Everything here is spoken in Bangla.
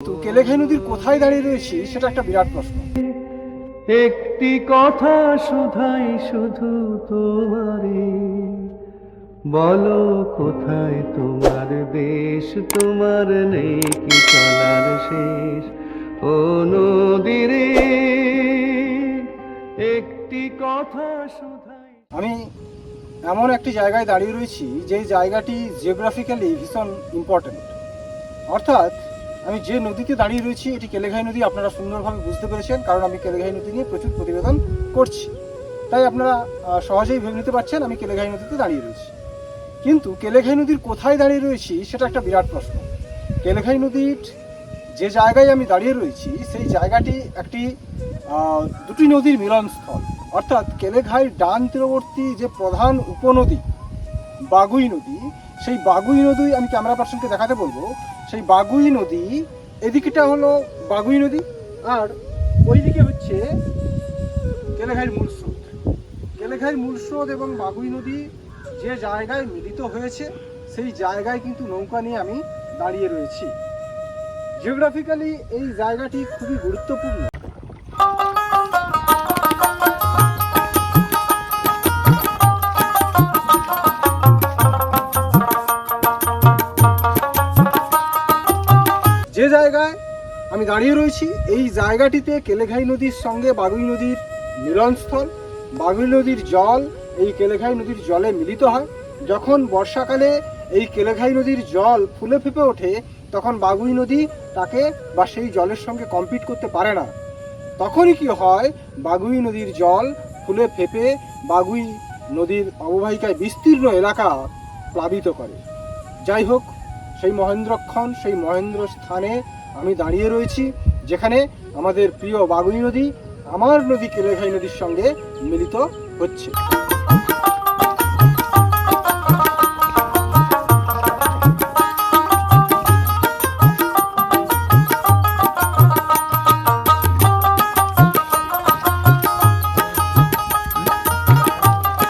তো কেলেঘাই নদীর কোথায় দাঁড়িয়ে রয়েছি সেটা একটা বিরাট প্রশ্ন। একটি কথা শুধাই শুধু তোমারে। বলো কোথায় তোমার দেশ তোমার নেই কি চলার শেষ? ও নদীরে একটি কথা শুধাই আমি এমন একটি জায়গায় দাঁড়িয়ে রয়েছি যেই জায়গাটি জিওগ্রাফিক্যালি ভীষণ ইম্পর্ট্যান্ট অর্থাৎ আমি যে নদীতে দাঁড়িয়ে রয়েছি, এটি কেলেঘাই নদী, আপনারা সুন্দরভাবে বুঝতে পেরেছেন, কারণ আমি কেলেঘাই নদী নিয়ে প্রচুর প্রতিবেদন করছি। তাই আপনারা সহজেই ভেবে নিতে পারছেন, আমি কেলেঘাই নদীতে দাঁড়িয়ে রয়েছি। কিন্তু কেলেঘাই নদীর কোথায় দাঁড়িয়ে রয়েছি, সেটা একটা বিরাট প্রশ্ন। কেলেঘাই নদীর যে জায়গায় আমি দাঁড়িয়ে রয়েছি, সেই জায়গাটি একটি দুটি নদীর মিলনস্থল। অর্থাৎ কেলেঘাই ডান তীরবর্তী যে প্রধান উপনদী, বাগুই নদী সেই বাগুই নদী, আমি ক্যামেরা পার্সনকে দেখাতে বলব, সেই বাগুই নদী, এদিকটা হলো বাগুই নদী আর ওইদিকে হচ্ছে কেলেঘাইয়ের মূল স্রোত। কেলেঘাইয়ের মূল স্রোত এবং বাগুই নদী যে জায়গায় মিলিত হয়েছে, সেই জায়গায় কিন্তু নৌকা নিয়ে আমি দাঁড়িয়ে রয়েছি। জিওগ্রাফিক্যালি এই জায়গাটি খুবই গুরুত্বপূর্ণ। যে জায়গায় আমি দাঁড়িয়ে রয়েছি, এই জায়গাটিতে কেলেঘাই নদীর সঙ্গে বাগুই নদীর মিলনস্থল। বাগুই নদীর জল এই কেলেঘাই নদীর জলে মিলিত হয়। যখন বর্ষাকালে এই কেলেঘাই নদীর জল ফুলে ফেপে ওঠে, তখন বাগুই নদী তাকে বা সেই জলের সঙ্গে কম্পিট করতে পারে না। তখনই কি হয়, বাগুই নদীর জল ফুলে ফেপে বাগুই নদীর অববাহিকায় বিস্তীর্ণ এলাকা প্লাবিত করে। যাই হোক সেই মহেন্দ্রক্ষণ সেই মহেন্দ্র স্থানে আমি দাঁড়িয়ে রয়েছি, যেখানে আমাদের প্রিয় বাগুই নদী, আমার নদী কেলেঘাই নদীর সঙ্গে মিলিত হচ্ছে।